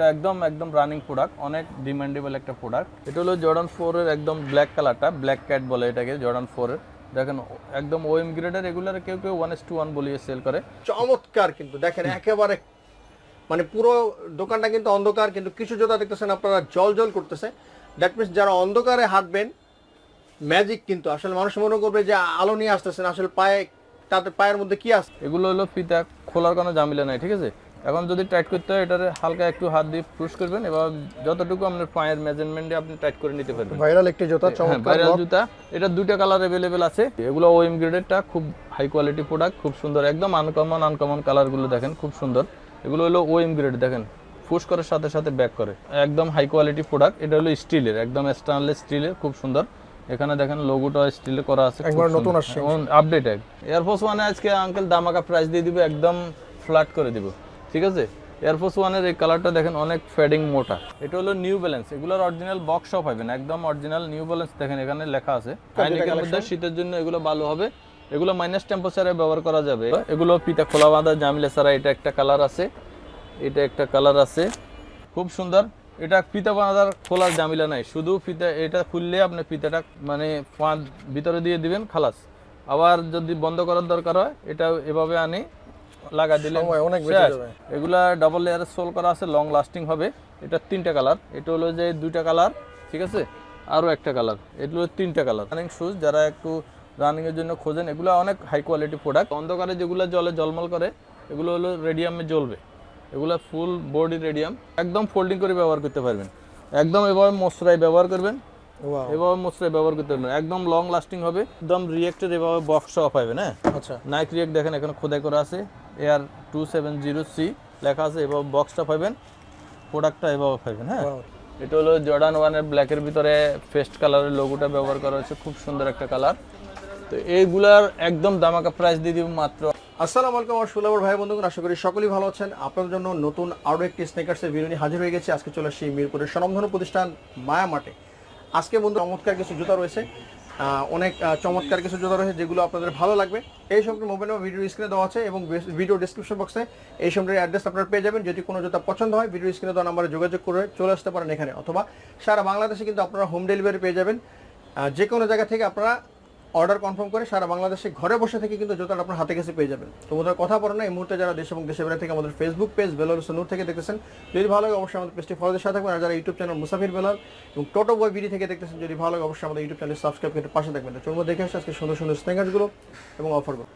এটা একদম একদম রানিং প্রোডাক্ট অনেক ডিমান্ডেবল একটা প্রোডাক্ট এটা হলো জর্ডান ফোরের একদম ব্ল্যাক কালারটা ব্ল্যাক ক্যাট বলে এটাকে জর্ডান ফোরের দেখেন একদম ওএম গ্রেডের এগুলার কেউ কেউ ওয়ান এস টু ওয়ান বলিয়ে সেল করে। চমৎকার কিন্তু দেখেন একেবারে মানে পুরো দোকানটা কিন্তু অন্ধকার কিন্তু কিছু জোতা দেখতেছেন আপনারা জল জল করতেছে। দ্যাট মিনস যারা অন্ধকারে হাঁটবেন ম্যাজিক কিন্তু। আসলে মানুষ মনে করবে যে আলো নিয়ে আসতেছেন আসলে পায়ে তাদের পায়ের মধ্যে কি আছে? এগুলো হলো ফিতা খোলার কোনো জামিলা নাই ঠিক আছে? এখন যদি টাইট করতে হয় এটারে হালকা একটু হাত দিয়ে পুশ করবেন এবার যতটুকু আপনার পায়ের মেজারমেন্টে আপনি টাইট করে নিতে পারবেন। ভাইরাল একটি জোতা হ্যাঁ চমৎকার ভাইরাল জুতা। এটা দুইটা কালার অ্যাভেলেবেল আছে। এগুলো ওএম গ্রেডেরটা খুব হাই কোয়ালিটি প্রোডাক্ট খুব সুন্দর। একদম আনকমন আনকমন কালারগুলো দেখেন খুব সুন্দর। এগুলো হলো ওএম গ্রেড দেখেন। ফুস করার সাথে সাথে ব্যাক করে। একদম হাই কোয়ালিটি প্রোডাক্ট এটা হলো স্টিলের একদম স্টেনলেস স্টিলের খুব সুন্দর। এখানে দেখেন লোগোটা স্টিলে করা আছে একবার নতুন আসছে। আপডেট এক এয়ারফোর্স ওয়ানে আজকে আঙ্কেল দামাকা প্রাইস দিয়ে দিবে একদম ফ্ল্যাট করে দিব। ঠিক আছে? এয়ারফোর্স ওয়ানের এই কালারটা দেখেন অনেক ফেডিং মোটা। এটা হলো নিউ ব্যালেন্স এগুলোর অরিজিনাল বক্স শপ হবে না একদম অরিজিনাল নিউ ব্যালেন্স দেখেন এখানে লেখা আছে। শীতের জন্য এগুলো ভালো হবে। এগুলো মাইনাস টেম্পারেচারে ব্যবহার করা যাবে। এগুলো পিতা খোলা বাঁধা জামিলে ছাড়া এটা একটা কালার আছে। এটা একটা কালার আছে। খুব সুন্দর। এটা পিতা বাঁধার খোলার জামিলা নাই। শুধু ফিতা এটা খুললে আপনি ফিতাটা মানে ফাঁদ ভিতরে দিয়ে দিবেন খালাস। আবার যদি বন্ধ করার দরকার হয় এটা এভাবে আনি। লাগা দিলে সময় অনেক। এগুলা ডাবল লেয়ারের সোল করা আছে লং লাস্টিং হবে। এটা তিনটা কালার এটা হলো যে দুইটা কালার ঠিক আছে? আরও একটা কালার এগুলো তিনটা কালার রানিং শুজ যারা একটু রানিং এর জন্য খোঁজেন এগুলো অনেক হাই কোয়ালিটি প্রোডাক্ট অন্ধকারে যেগুলো জলে জলমল করে এগুলো হলো রেডিয়ামে জ্বলবে। এগুলো ফুল বডি রেডিয়াম একদম ফোল্ডিং করে ব্যবহার করতে পারবেন। একদম এভাবে মশরাই ব্যবহার করবেন। এভাবে মশরাই ব্যবহার করতে পারবেন। একদম লং লাস্টিং হবে। একদম রিয়েক্টের এভাবে বক্স অফ হবে না? আচ্ছা। নাইক রিয়েক্ট দেখেন এখানে খোদাই করা আছে। Air two seven zero C লেখা আছে এভাবে বক্সটা পাইবেন প্রোডাক্টটা এভাবে পাইবেন হ্যাঁ. এটা হলো জর্ডান ওয়ানের ব্ল্যাকের ভিতরে ফেস্ট কালারের লোগোটা ব্যবহার করা হয়েছে খুব সুন্দর একটা কালার তো এইগুলার একদম দামাকা প্রাইস দিয়ে দিব মাত্র। আসসালামু আলাইকুম আমার সুলাবর ভাই বন্ধুগণ আশা করি সকলেই ভালো আছেন। আপনাদের জন্য নতুন আরও একটি স্নেকার্সের ভিডিও নিয়ে হাজির হয়ে গেছে। আজকে চলে আসছি মিরপুরের স্বনামধন্য প্রতিষ্ঠান মায়া মাঠে আজকে বন্ধু চমৎকার কিছু জুতা রয়েছে। অনেক চমৎকার কিছু জোতা রয়েছে যেগুলো আপনাদের ভালো লাগবে। এই সম্পর্কে মোবাইল ভিডিও স্ক্রিনে দেওয়া আছে এবং ভিডিও ডিসক্রিপশন বক্সে এই সম্পর্কে অ্যাড্রেস আপনারা পেয়ে যাবেন। যদি কোনো জোতা পছন্দ হয় ভিডিও স্ক্রিনে দেওয়া নাম্বারে যোগাযোগ করে চলে আসতে পারেন এখানে। অথবা সারা বাংলাদেশে কিন্তু আপনারা হোম ডেলিভারি পেয়ে যাবেন। যে কোনো জায়গা থেকে আপনারা অর্ডার কনফার্ম করে সারা বাংলাদেশে ঘরে বসে থেকে কিন্তু জুতাটা আপনার হাতে কাছে পেয়ে যাবেন। তো ওদের কথা বলেন না এই মুহূর্তে যারা দেশ এবং দেশের বাইরে থেকে আমাদের ফেসবুক পেজ বেলাল নূর থেকে দেখতেছেন, যদি ভালো লাগে অবশ্যই আমাদের পেজটি ফলোদের সাথে থাকবেন। আর যারা ইউটিউব চ্যানেল মুসাফির বেলাল এবং টোটো বয় বিডি থেকে দেখতেছেন, যদি ভালো লাগে অবশ্যই আমাদের ইউটিউব চ্যানেল সাবস্ক্রাইব করে পাশে থাকবেন। তো চলুন দেখে আসছে আজকে সুন্দর সুন্দর স্নেকার্সগুলো এবং অফারগুলো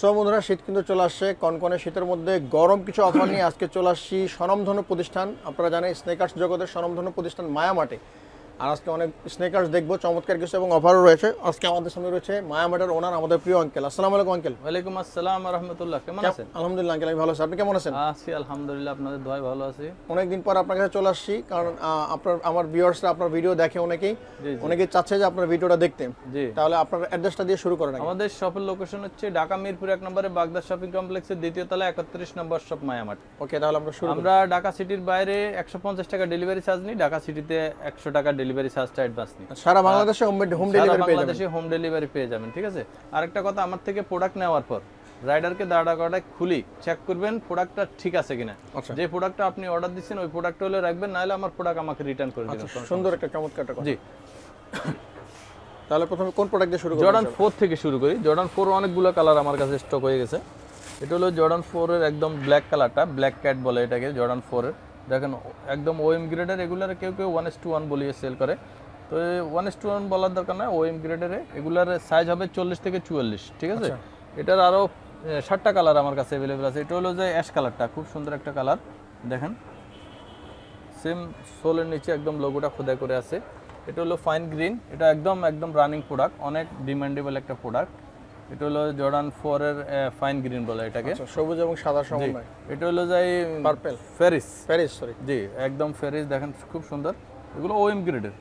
সব বন্ধুরা, শীত কিন্তু চলে আসছে, কনকনে শীতের মধ্যে গরম কিছু অফার নিয়ে আজকে চলে আসছি স্বনামধন্য প্রতিষ্ঠান। আপনারা জানেন স্নেকার্স জগতের স্বনামধন্য প্রতিষ্ঠান মায়ামাটে। আর আজকে অনেক স্নেকার্স দেখব চমৎকার কিছু এবং অফারও রয়েছে। আজকে আমাদের সামনে রয়েছে মায়ামাটের ওনার আমাদের প্রিয় আঙ্কেল আসসালামু আলাইকুম আঙ্কেল ওয়ালাইকুম আসসালাম রহমতুল্লাহ কেমন আছেন? আলহামদুলিল্লাহ আঙ্কেল আমি ভালো আছি। আপনি কেমন আছেন? আছি আলহামদুলিল্লাহ আপনাদের দোয়াই ভালো আছি। অনেকদিন পর আপনার কাছে চলে আসছি কারণ আপনার আমার ভিউয়ার্সরা আপনার ভিডিও দেখে অনেকেই। অনেকেই চাচ্ছে যে আপনার ভিডিওটা দেখতে। তাহলে আপনার অ্যাড্রেসটা দিয়ে শুরু করেন আমাদের শপের লোকেশন হচ্ছে ঢাকা মিরপুর এক নম্বরে বাগদা শপিং কমপ্লেক্সের দ্বিতীয় তলা একত্রিশ নম্বর শপ মায়ামাট। ওকে তাহলে আমরা শুরু করি। আমরা ঢাকা সিটির বাইরে একশো পঞ্চাশ টাকা ডেলিভারি চার্জ নিই ঢাকা সিটিতে একশো টাকা ডেলিভারি চার্জটা অ্যাডভান্স নিই সারা বাংলাদেশে হোম ডেলিভারি পেয়ে যাবেন। বাংলাদেশে হোম ডেলিভারি পেয়ে যাবেন ঠিক আছে? আরেকটা কথা আমার থেকে প্রোডাক্ট নেওয়ার পর রাইডারকে দাঁড়া করাটা খুলি চেক করবেন প্রোডাক্টটা ঠিক আছে কিনা। আচ্ছা। যে প্রোডাক্টটা আপনি অর্ডার দিচ্ছেন ওই প্রোডাক্ট হলে রাখবেন নাহলে আমার প্রোডাক্ট আমাকে রিটার্ন করে দিবেন সুন্দর একটা চমৎকার। জি। তাহলে প্রথমে কোন প্রোডাক্ট দিয়ে শুরু করব জর্ডান ফোর থেকে শুরু করি। জর্ডান ফোর অনেকগুলো কালার আমার কাছে স্টক হয়ে গেছে। এটা হলো জর্ডান ফোরের একদম ব্ল্যাক কালারটা ব্ল্যাক ক্যাট বলে এটাকে জর্ডান ফোরের দেখেন একদম ওএম গ্রেডের এগুলার কেউ কেউ ওয়ান এস টু ওয়ান বলিয়ে সেল করে। তো ওয়ান এস টু ওয়ান বলার দরকার না ওএম গ্রেডের এগুলার সাইজ হবে চল্লিশ থেকে চুয়াল্লিশ ঠিক আছে? এটার আরও ষাটটা কালার আমার কাছে অ্যাভেলেবেল আছে। এটা হলো যে অ্যাশ কালারটা খুব সুন্দর একটা কালার দেখেন সেম সোলের নিচে একদম লোগোটা খোদাই করে আছে। এটা হলো ফাইন গ্রিন এটা একদম একদম রানিং প্রোডাক্ট অনেক ডিমান্ডেবল একটা প্রোডাক্ট এটা হলো জর্ডান ফোরের ফাইন গ্রিন বলে এটাকে। আচ্ছা, সবুজ এবং সাদা সমন্বয়। এটা হলো যাই Purple। ফেরিস প্যারিস সরি জি একদম ফেরিস দেখেন খুব সুন্দর। এগুলো ওএম গ্রেডের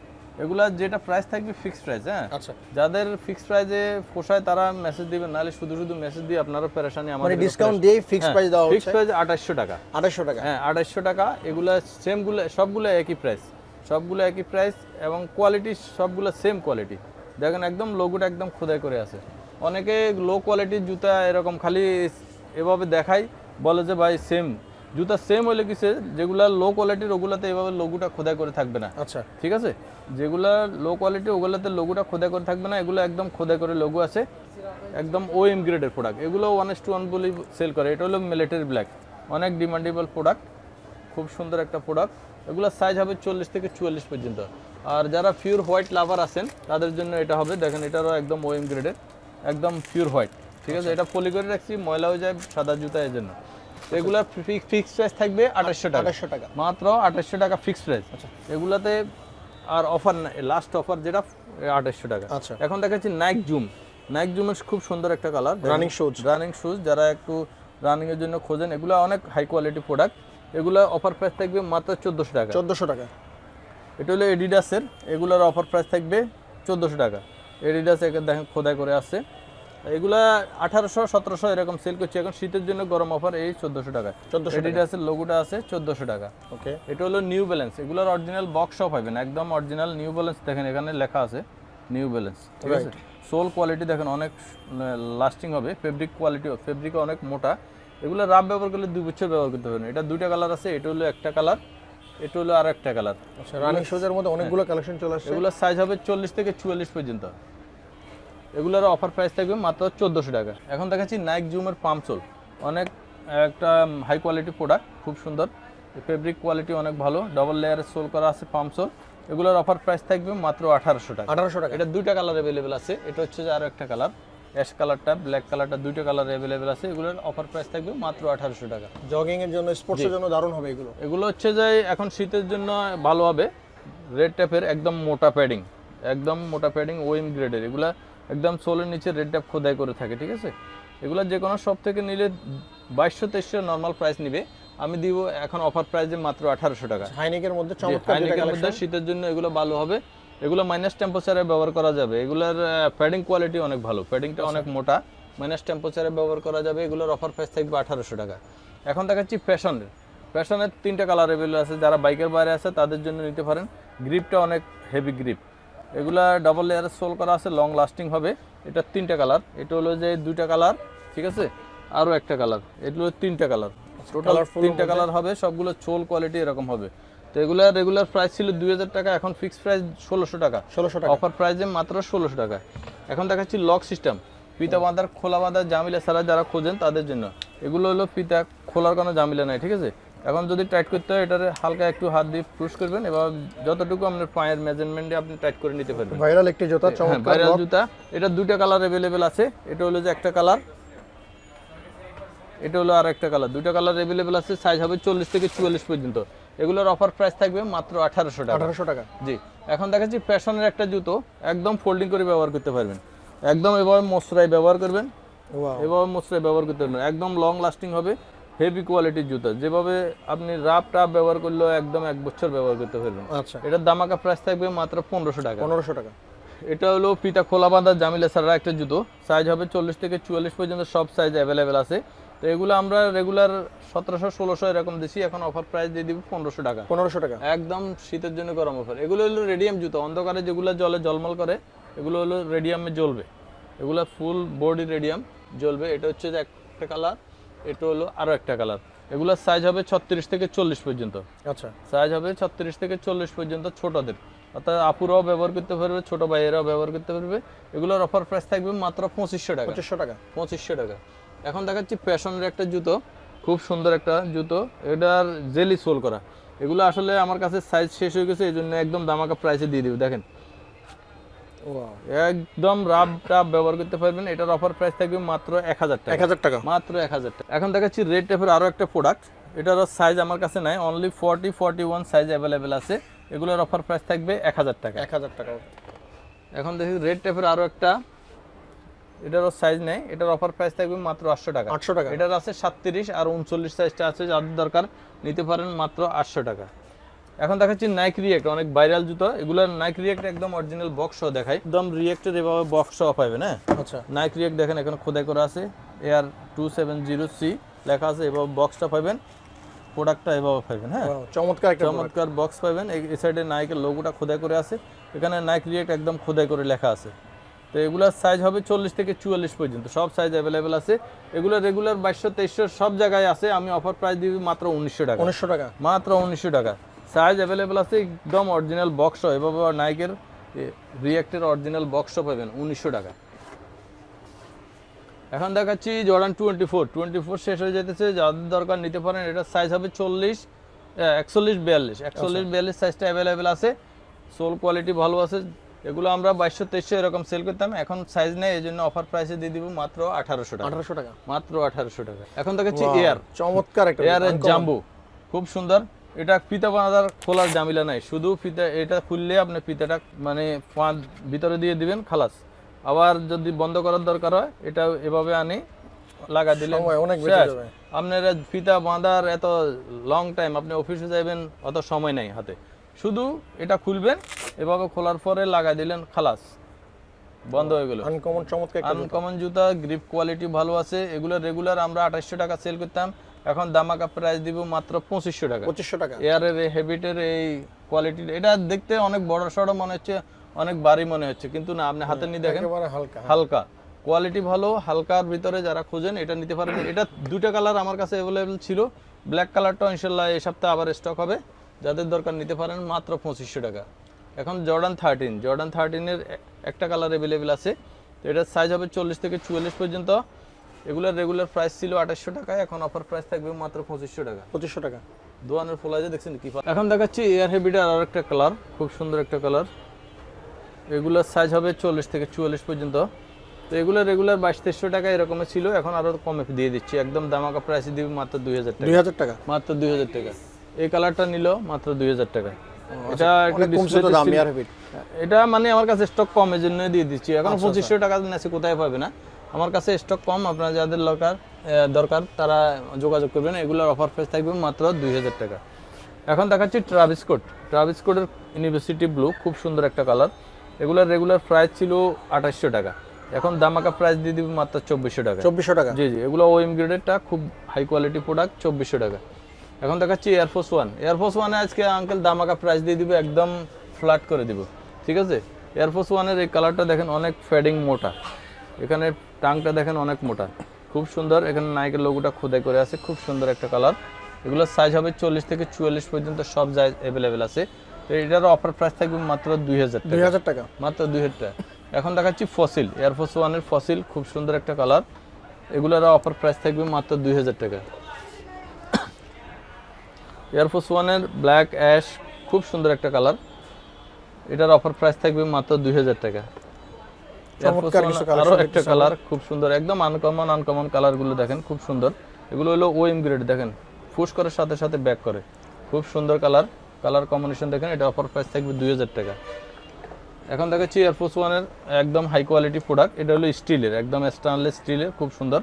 এগুলা যেটা প্রাইস থাকবে ফিক্সড প্রাইস হ্যাঁ? আচ্ছা। যাদের ফিক্সড প্রাইসে পোষায় তারা মেসেজ দিবেন নাহলে শুধু শুধু মেসেজ দিয়ে আপনারা পেরেশানি মানে আমাদের ডিসকাউন্ট দিয়ে ফিক্সড প্রাইস দেওয়া ফিক্সড প্রাইস আঠাশশো টাকা। 2800 টাকা। হ্যাঁ আড়াইশো টাকা। এগুলা সেমগুলো সবগুলো একই প্রাইস সবগুলো একই প্রাইস এবং কোয়ালিটি সবগুলো সেম কোয়ালিটি দেখেন একদম লোগোটা একদম খোদাই করে আছে। অনেকে লো কোয়ালিটির জুতা এরকম খালি এভাবে দেখায় বলে যে ভাই সেম জুতা সেম হলে কিসে? যেগুলা লো কোয়ালিটির ওগুলাতে এভাবে লোগোটা খোদাই করে থাকবে না। আচ্ছা। ঠিক আছে? যেগুলা লো কোয়ালিটি ওগুলোতে লোগোটা খোদাই করে থাকবে না এগুলো একদম খোদাই করে লোগো আছে। একদম ও এম গ্রেডের প্রোডাক্ট এগুলো ওয়ান এস টু ওয়ান বলেই সেল করে। এটা হলো মিলিটারি ব্ল্যাক অনেক ডিমান্ডেবল প্রোডাক্ট খুব সুন্দর একটা প্রোডাক্ট এগুলোর সাইজ হবে চল্লিশ থেকে চুয়াল্লিশ পর্যন্ত। আর যারা পিওর হোয়াইট লাভার আছেন তাদের জন্য এটা হবে। দেখেন এটারও একদম ওএম গ্রেডের একদম পিওর হোয়াইট ঠিক আছে এটা পলি করে রাখছি ময়লা হয়ে যায় সাদা জুতা এর জন্য। তো এগুলার ফিক্স প্রাইস থাকবে আঠাশশো টাকা। আঠাশশো টাকা। মাত্র আঠাশশো টাকা ফিক্স প্রাইস আচ্ছা। এগুলাতে আর অফার নাই লাস্ট অফার যেটা আঠাশশো টাকা। আচ্ছা। এখন দেখাচ্ছি নাইক জুম নাইক জুমের খুব সুন্দর একটা colour running shoes। Running shoes যারা একটু রানিং এর জন্য খোঁজেন এগুলো অনেক হাই কোয়ালিটি প্রোডাক্ট এগুলো অফার প্রাইস থাকবে মাত্র চোদ্দোশো টাকা। চোদ্দোশো টাকা। এটা হলো এডিডাসের এগুলোর অফার প্রাইস থাকবে চোদ্দোশো টাকা। এডিডাস দেখেন খোদাই করে আসছে এগুলা আঠারোশো সতেরোশো এরকম সেল করছে। এখন শীতের জন্য গরম অফার এই চোদ্দোশো টাকা 1400 টাকা। এডিডাসের লোগোটা আছে চোদ্দোশো টাকা। ওকে এটা হলো নিউ ব্যালেন্স এগুলোর অরিজিনাল বক্স শপ পাবেন একদম অরিজিনাল নিউ ব্যালেন্স দেখেন এখানে লেখা আছে নিউ ব্যালেন্স ঠিক আছে? সোল কোয়ালিটি দেখেন অনেক লাস্টিং হবে। ফেব্রিক কোয়ালিটি ফেব্রিক অনেক মোটা। এগুলো রাব ব্যবহার করলে দুই বছর ব্যবহার করতে পারবেন। এটা দুইটা কালার আছে এটা হলো একটা কালার এটা হলো আর একটা কালার আচ্ছা রানিং শুজের মধ্যে অনেকগুলো কালেকশন চলে আসছে। এগুলোর সাইজ হবে চল্লিশ থেকে চুয়াল্লিশ পর্যন্ত। এগুলোর অফার প্রাইস থাকবে মাত্র চোদ্দোশো টাকা। এখন দেখাচ্ছি নাইক জুমের পাম্প সোল অনেক একটা হাই কোয়ালিটি প্রোডাক্ট খুব সুন্দর। ফেব্রিক কোয়ালিটি অনেক ভালো। ডবল লেয়ারের সোল করা আছে পাম্প সোল এগুলোর অফার প্রাইস থাকবে মাত্র আঠারোশো টাকা। আঠারোশো টাকা। এটা দুইটা কালার অ্যাভেলেবেল আছে। এটা হচ্ছে যে আরও একটা কালার অ্যাশ কালারটা ব্ল্যাক কালারটা দুইটা কালার অ্যাভেলেবেল আছে। এগুলোর অফার প্রাইস থাকবে মাত্র আঠারোশো টাকা। জগিং এর জন্য স্পোর্টসের জন্য দারুণ হবে এগুলো। এগুলো হচ্ছে যে এখন শীতের জন্য ভালো হবে। রেড ট্যাপের একদম মোটা প্যাডিং একদম মোটা প্যাডিং ওয়েম গ্রেডের এগুলা একদম সোলের নিচে রেড ট্যাপ খোদাই করে থাকে ঠিক আছে? এগুলো যে কোনো শপ থেকে নিলে বাইশশো তেইশশো নর্মাল প্রাইস নিবে। আমি দিব এখন অফার প্রাইসে মাত্র আঠারোশো টাকা। হাইনিকের মধ্যে হাইনেকের মধ্যে শীতের জন্য এগুলো ভালো হবে। এগুলো মাইনাস টেম্পারেচারে ব্যবহার করা যাবে। এগুলোর প্যাডিং কোয়ালিটি অনেক ভালো। প্যাডিংটা অনেক মোটা। মাইনাস টেম্পারেচারে ব্যবহার করা যাবে। এগুলোর অফার প্রাইস থাকবে আঠারোশো টাকা। এখন দেখাচ্ছি ফ্যাশনের ফ্যাশনের তিনটা কালার অ্যাভেলেবল আছে। যারা বাইকের বাইরে আছে তাদের জন্য নিতে পারেন। গ্রিপটা অনেক হেভি গ্রিপ এগুলা ডাবল লেয়ারের সোল করা আছে। লং লাস্টিং হবে। এটা তিনটা কালার এটা হলো যে দুইটা কালার ঠিক আছে? আরও একটা কালার এগুলো তিনটা কালার টোটাল তিনটা কালার হবে। সবগুলো চোল কোয়ালিটি এরকম হবে। তো এগুলো রেগুলার প্রাইস ছিল দুই হাজার টাকা এখন ফিক্সড প্রাইস ষোলোশো টাকা। ষোলোশো টাকা। অফার প্রাইসে মাত্র ষোলোশো টাকা। এখন দেখাচ্ছি লক সিস্টেম পিতা বাঁধার খোলা বাঁধার জামিলা ছাড়া যারা খোঁজেন তাদের জন্য। এগুলো হলো পিতা খোলার কোনো জামিলা নাই ঠিক আছে? এখন যদি টাইট করতে হয় এটারে হালকা একটু হাত দিয়ে পুশ করবেন এবার যতটুকু আপনার পায়ের মেজারমেন্টে আপনি টাইট করে নিতে পারবেন। ভাইরাল একটি জুতা হ্যাঁ চমৎকার ভাইরাল। জুতা। এটা দুইটা কালার অ্যাভেলেবেল আছে। এটা হলো যে একটা কালার এটা হলো আর একটা কালার দুইটা কালার অ্যাভেলেবেল আছে সাইজ হবে চল্লিশ থেকে চুয়াল্লিশ পর্যন্ত। এগুলোর অফার প্রাইস থাকবে মাত্র আঠারোশো টাকা। আঠারোশো টাকা। জি। এখন দেখাচ্ছি ফ্যাশনের একটা জুতো একদম ফোল্ডিং করে ব্যবহার করতে পারবেন। একদম এভাবে মশরাই ব্যবহার করবেন। ওয়াও এভাবে মশরাই ব্যবহার করতে পারবেন। একদম লং লাস্টিং হবে হেভি কোয়ালিটির জুতো। যেভাবে আপনি রাপ টাপ ব্যবহার করলেও একদম এক বছর ব্যবহার করতে পারবেন। আচ্ছা। এটার দামাকা প্রাইস থাকবে মাত্র পনেরোশো টাকা। পনেরোশো টাকা। এটা হলো ফিতা খোলা বাঁধা জামিলা ছাড়া একটা জুতো। সাইজ হবে চল্লিশ থেকে চুয়াল্লিশ পর্যন্ত সব সাইজ অ্যাভেলেবেল আছে। তো এগুলো আমরা রেগুলার সতেরোশো ষোলোশো এরকম দিছি এখন অফার প্রাইস দিয়ে দিব পনেরোশো টাকা। পনেরোশো টাকা। একদম শীতের জন্য গরম অফার এগুলো হলো রেডিয়াম জুতো অন্ধকারে যেগুলো জলে জলমল করে এগুলো হলো রেডিয়ামে জ্বলবে। এগুলো ফুল বডি রেডিয়াম জ্বলবে। এটা হচ্ছে যে একটা কালার এটা হলো আরও একটা কালার এগুলোর সাইজ হবে ছত্রিশ থেকে চল্লিশ পর্যন্ত। আচ্ছা। সাইজ হবে ছত্রিশ থেকে চল্লিশ পর্যন্ত ছোটদের। অর্থাৎ আপুরাও ব্যবহার করতে পারবে ছোট ভাইয়েরাও ব্যবহার করতে পারবে। এগুলোর অফার প্রাইস থাকবে মাত্র পঁচিশশো টাকা। পঁচিশশো টাকা। পঁচিশশো টাকা। এখন দেখাচ্ছি প্যাশনের একটা জুতো খুব সুন্দর একটা জুতো। এটার জেলি সোল করা। এগুলো আসলে আমার কাছে সাইজ শেষ হয়ে গেছে এই জন্য একদম দামাকা প্রাইসে দিয়ে দিব দেখেন। একদম রাব টাব ব্যবহার করতে পারবেন। এটার অফার প্রাইস থাকবে মাত্র এক হাজার টাকা। এক হাজার টাকা। মাত্র এক হাজার টাকা। এখন দেখাচ্ছি রেড টেপের আরও একটা প্রোডাক্ট এটারও সাইজ আমার কাছে নাই only forty forty one size available আছে। এগুলোর অফার প্রাইস থাকবে এক হাজার টাকা। এক হাজার টাকা। এখন দেখি রেড টেপের আরও একটা। এটারও সাইজ নেই এটার অফার প্রাইস থাকবে মাত্র আটশো টাকা। আটশো টাকা। এটার আছে সাতত্রিশ আর উনচল্লিশ সাইজটা আছে যাদের দরকার নিতে পারেন মাত্র আটশো টাকা। এখন দেখাচ্ছি নাইক রিয়েক্ট অনেক ভাইরাল জুতো। এগুলোর নাইক রিয়েক্ট একদম অরিজিনাল বক্স দেখায় একদম রিয়েক্টের এভাবে বক্স পাবেন হ্যাঁ? আচ্ছা। নাইক রিয়েক্ট দেখেন এখানে খোদাই করা আছে। Air two seven zero C লেখা আছে এভাবে বক্সটা পাবেন। প্রোডাক্টটা এভাবে পাবেন হ্যাঁ? চমৎকার একটা চমৎকার বক্স পাবেন। এই এই সাইডে নাইকের লোগোটা খোদাই করে আছে। এখানে নাইক রিয়েক্ট একদম খোদাই করে লেখা আছে। তো এগুলোর সাইজ হবে চল্লিশ থেকে চুয়াল্লিশ পর্যন্ত। সব সাইজ অ্যাভেলেবেল আছে। এগুলো রেগুলার বাইশশো তেইশশো সব জায়গায় আছে। আমি অফার প্রাইস দিবি মাত্র উনিশশো টাকা। উনিশশো টাকা। মাত্র উনিশশো টাকা। সাইজ অ্যাভেলেবেল আছে একদম অরিজিনাল বক্স এভাবে নাইকের রিয়াক্টের অরিজিনাল বক্স পাবেন উনিশশো টাকা। এখন দেখাচ্ছি Jordan twenty four twenty four শেষ হয়ে যেতেছে যাদের দরকার নিতে পারেন এটার সাইজ হবে চল্লিশ একচল্লিশ বিয়াল্লিশ। একচল্লিশ বিয়াল্লিশ সাইজটা অ্যাভেলেবেল আছে। সোল কোয়ালিটি ভালো আছে। এগুলো আমরা বাইশশো তেইশশো এরকম সেল করতাম। এখন সাইজ নেই এই জন্য অফার প্রাইসে দিয়ে দিব মাত্র আঠারোশো টাকা। আঠারোশো টাকা? মাত্র আঠারোশো টাকা। এখন দেখাচ্ছি এয়ার চমৎকার একটা এয়ারের জাম্বু খুব সুন্দর। এটা ফিতা বাঁধার খোলার জামিলা নাই। শুধু ফিতা এটা খুললে আপনি ফিতাটা মানে ফাঁদ ভিতরে দিয়ে দিবেন খালাস। আবার যদি বন্ধ করার দরকার হয় এটা এভাবে আনি লাগা দিলে অনেক শেষ। ফিতা বাঁধার এত লং টাইম আপনি অফিসে যাবেন অত সময় নাই হাতে। শুধু এটা খুলবেন এভাবে খোলার পরে লাগাই দিলেন খালাস। বন্ধ হয়ে গেল। আনকমন চমৎকার আনকমন জুতা। গ্রিপ কোয়ালিটি ভালো আছে। এগুলো রেগুলার আমরা আঠাশশো টাকা সেল করতাম। এখন দামাকা প্রাইস দিব মাত্র পঁচিশশো টাকা। পঁচিশশো টাকা। এয়ারের এই হেবিটের এই কোয়ালিটি এটা দেখতে অনেক বড় সড়ো মনে হচ্ছে অনেক ভারী মনে হচ্ছে। কিন্তু না আপনি হাতে নিয়ে দেখেন। একেবারে হালকা। হালকা। কোয়ালিটি ভালো হালকার ভিতরে যারা খোঁজেন এটা নিতে পারেন এটা দুটো কালার আমার কাছে অ্যাভেলেবেল ছিল। ব্ল্যাক কালারটা ইনশাল্লাহ এই সপ্তাহে আবার স্টক হবে। যাদের দরকার নিতে পারেন মাত্র পঁচিশশো টাকা। এখন জর্ডান থার্টিন জর্ডান থার্টিনের একটা কালার অ্যাভেলেবেল আছে। তো এটার সাইজ হবে চল্লিশ থেকে চুয়াল্লিশ পর্যন্ত। এগুলোর রেগুলার প্রাইস ছিল আঠাশশো টাকা এখন অফার প্রাইস থাকবে মাত্র পঁচিশশো টাকা। পঁচিশশো টাকা। দোয়ানের ফোলাজে দেখছেন কি এখন দেখাচ্ছি এয়ার হেভিটার আর একটা কালার খুব সুন্দর একটা কালার এগুলোর সাইজ হবে চল্লিশ থেকে চুয়াল্লিশ পর্যন্ত। তো এগুলো রেগুলার বাইশ তেইশশো টাকা এরকমের ছিল। এখন আরও কমে দিয়ে দিচ্ছি। একদম দামাকা প্রাইসে দিবি মাত্র দুই হাজার টাকা। দুই হাজার টাকা। মাত্র দুই হাজার টাকা। এই কালারটা নিল মাত্র দুই হাজার টাকা এটা হেভিট এটা মানে আমার কাছে স্টক কম এই জন্য দিয়ে দিচ্ছি। এখন পঁচিশশো টাকা নেছে কোথায় পাবে না? আমার কাছে স্টক কম আপনার যাদের দরকার দরকার তারা যোগাযোগ করবেন। এগুলোর অফার প্রাইস থাকবে মাত্র দুই হাজার টাকা। এখন দেখাচ্ছি ট্রাভিস কোড ট্রাভিস কোডের ইউনিভার্সিটি ব্লু খুব সুন্দর একটা কালার এগুলোর রেগুলার প্রাইস ছিল আঠাশশো টাকা। এখন দামাকা প্রাইস দিয়ে দিবে মাত্র চব্বিশশো টাকা। চব্বিশশো টাকা। জি জি এগুলো ওএম গ্রেডেরটা খুব হাই কোয়ালিটি প্রোডাক্ট চব্বিশশো টাকা। এখন দেখাচ্ছি এয়ারফোর্স ওয়ান এয়ারফোর্স ওয়ানে আজকে আঙ্কেল দামাকা প্রাইস দিয়ে দিবে একদম ফ্ল্যাট করে দিব। ঠিক আছে? এয়ারফোর্স ওয়ানের এই কালারটা দেখেন অনেক ফেডিং মোটা। এখানে টাংটা দেখেন অনেক মোটা। খুব সুন্দর। এখানে নাইকের লোগোটা খোদাই করে আছে। খুব সুন্দর একটা কালার এগুলোর সাইজ হবে চল্লিশ থেকে চুয়াল্লিশ পর্যন্ত সব সাইজ অ্যাভেলেবেল আছে। তো এটার অফার প্রাইস থাকবে মাত্র দুই হাজার দুই টাকা হাজার টাকা। মাত্র দুই হাজার টাকা। এখন দেখাচ্ছি ফসিল এয়ারফোর্স ওয়ানের ফসিল খুব সুন্দর একটা কালার এগুলোর অফার প্রাইস থাকবে মাত্র দুই হাজার টাকা। এয়ারফোর্স ওয়ানের ব্ল্যাক অ্যাশ খুব সুন্দর একটা কালার এটার অফার প্রাইস থাকবে মাত্র দুই হাজার টাকা। Air Force চমৎকার One কিছু আরও collection একটা কালার খুব সুন্দর একদম আনকমন আনকমন কালারগুলো দেখেন খুব সুন্দর। এগুলো হলো ওএম গ্রেড দেখেন। ফুস করার সাথে সাথে ব্যাক করে। খুব সুন্দর কালার কালার কম্বিনেশন দেখেন এটা অফার প্রাইস থাকবে দুই হাজার টাকা। এখন দেখাচ্ছি এয়ারফোর্স ওয়ানের একদম হাই কোয়ালিটি প্রোডাক্ট এটা হলো স্টিলের একদম স্টেনলেস স্টিলের খুব সুন্দর।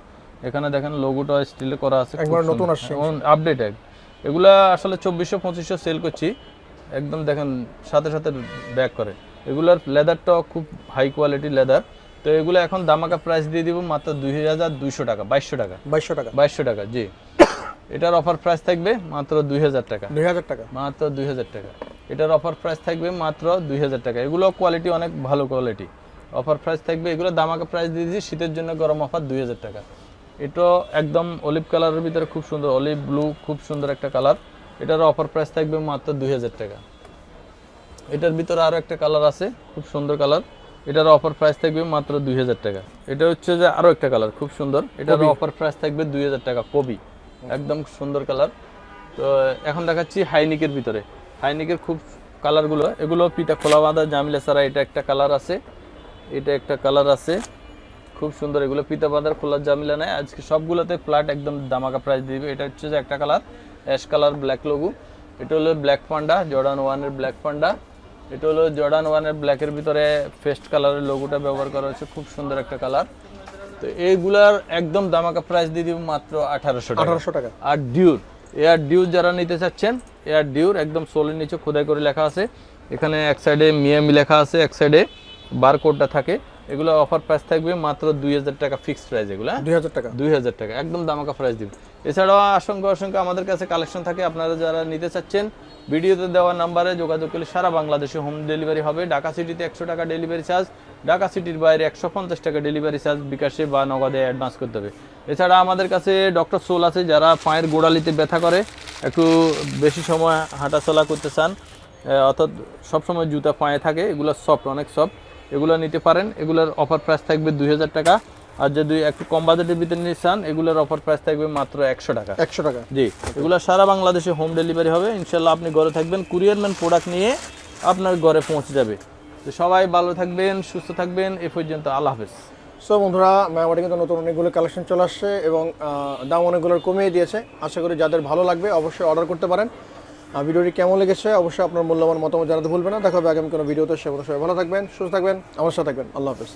এখানে দেখেন লোগোটা স্টিলে করা আছে একবার নতুন আসছে। আপডেট এক। এগুলা আসলে চব্বিশশো পঁচিশশো সেল করছি। একদম দেখেন সাথে সাথে ব্যাক করে। এগুলার লেদারটাও খুব হাই কোয়ালিটি লেদার তো এগুলো এখন দামাকা প্রাইস দিয়ে দিব মাত্র দুই হাজার দুইশো টাকা বাইশশো টাকা। বাইশশো টাকা। বাইশশো টাকা জি। এটার অফার প্রাইস থাকবে মাত্র দুই হাজার টাকা। দুই হাজার টাকা। মাত্র দুই হাজার টাকা। এটার অফার প্রাইস থাকবে মাত্র দুই হাজার টাকা। এগুলো কোয়ালিটি অনেক ভালো কোয়ালিটি অফার প্রাইস থাকবে এগুলো দামাকে প্রাইস দিয়ে দিয়েছি শীতের জন্য গরম অফার দুই হাজার টাকা। এটা একদম অলিভ কালারের ভিতরে খুব সুন্দর অলিভ ব্লু খুব সুন্দর একটা কালার এটার অফার প্রাইস থাকবে মাত্র দুই হাজার টাকা। এটার ভিতরে আরও একটা কালার আছে খুব সুন্দর কালার এটার অফার প্রাইস থাকবে মাত্র দুই হাজার টাকা। এটা হচ্ছে যে আরও একটা কালার খুব সুন্দর। এটার অফার প্রাইস থাকবে দুই হাজার টাকা কবি। একদম সুন্দর কালার তো এখন দেখাচ্ছি হাইনিকের ভিতরে। হাইনিকের খুব কালারগুলো এগুলো পিটা খোলা বাঁধা জামিলা ছাড়া এটা একটা কালার আছে। এটা একটা কালার আছে। খুব সুন্দর এগুলো পিতা বাঁধার খোলার জামিলা নেয় আজকে সবগুলোতে ফ্ল্যাট একদম দামাকা প্রাইস দিবে। এটা হচ্ছে যে একটা colour ash colour black logo এটা হলো ব্ল্যাক পান্ডা জর্ডান ওয়ানের ব্ল্যাক পান্ডা এটা হলো জর্ডান ওয়ানের ব্ল্যাকের ভিতরে ফেস্ট কালারের লোগোটা ব্যবহার করা হচ্ছে খুব সুন্দর একটা কালার তো এইগুলার একদম দামাকা প্রাইস দিয়ে দিব মাত্র আঠারোশো আঠারোশো টাকা। আর ডিউর এয়ার ডিউর যারা নিতে চাচ্ছেন এয়ার ডিউর একদম সোলের নিচে খোদাই করে লেখা আছে। এখানে এক সাইডে মিয়ামি লেখা আছে এক সাইডে বারকোডটা থাকে। এগুলো অফার প্রাইস থাকবে মাত্র দুই হাজার টাকা ফিক্সড প্রাইস এগুলো হ্যাঁ? দুই হাজার টাকা। দুই হাজার টাকা একদম দামাকা প্রাইস দিব। এছাড়াও অসংখ্য অসংখ্য আমাদের কাছে কালেকশন থাকে আপনারা যারা নিতে চাচ্ছেন ভিডিওতে দেওয়া নাম্বারে যোগাযোগ করলে সারা বাংলাদেশে হোম ডেলিভারি হবে। ঢাকা সিটিতে একশো টাকা ডেলিভারি চার্জ ঢাকা সিটির বাইরে একশো পঞ্চাশ টাকা ডেলিভারি চার্জ বিকাশে বা নগদে অ্যাডভান্স করতে হবে। এছাড়া আমাদের কাছে ডক্টর সোল আছে যারা পায়ের গোড়ালিতে ব্যথা করে একটু বেশি সময় হাঁটাচলা করতে চান অর্থাৎ সবসময় জুতা পায়ে থাকে এগুলো সফট অনেক সফট এগুলো নিতে পারেন। এগুলোর অফার প্রাইস থাকবে দুই হাজার টাকা। আর যদি একটু কম বাজেটের ভিতরে নিতে চান এগুলোর অফার প্রাইস থাকবে মাত্র একশো টাকা। একশো টাকা। জি এগুলো সারা বাংলাদেশে হোম ডেলিভারি হবে। ইনশাল্লাহ আপনি ঘরে থাকবেন। কুরিয়ার ম্যান প্রোডাক্ট নিয়ে আপনার ঘরে পৌঁছে যাবে। তো সবাই ভালো থাকবেন সুস্থ থাকবেন। এ পর্যন্ত আল্লাহ হাফেজ। সো বন্ধুরা মায়ামাটি কিন্তু নতুন অনেকগুলো কালেকশন চলে আসছে এবং দাম অনেকগুলোর কমিয়ে দিয়েছে। আশা করি যাদের ভালো লাগবে অবশ্যই অর্ডার করতে পারেন। ভিডিওটি কেমন লেগেছে অবশ্যই আপনার মূল্যবান মতামত জানাতে ভুলবেন না। দেখা হবে আগামী কোনো ভিডিওতে। সে সবাই ভালো থাকবেন, সুস্থ থাকবেন, আমার সাথে থাকবেন। আল্লাহ হাফেজ।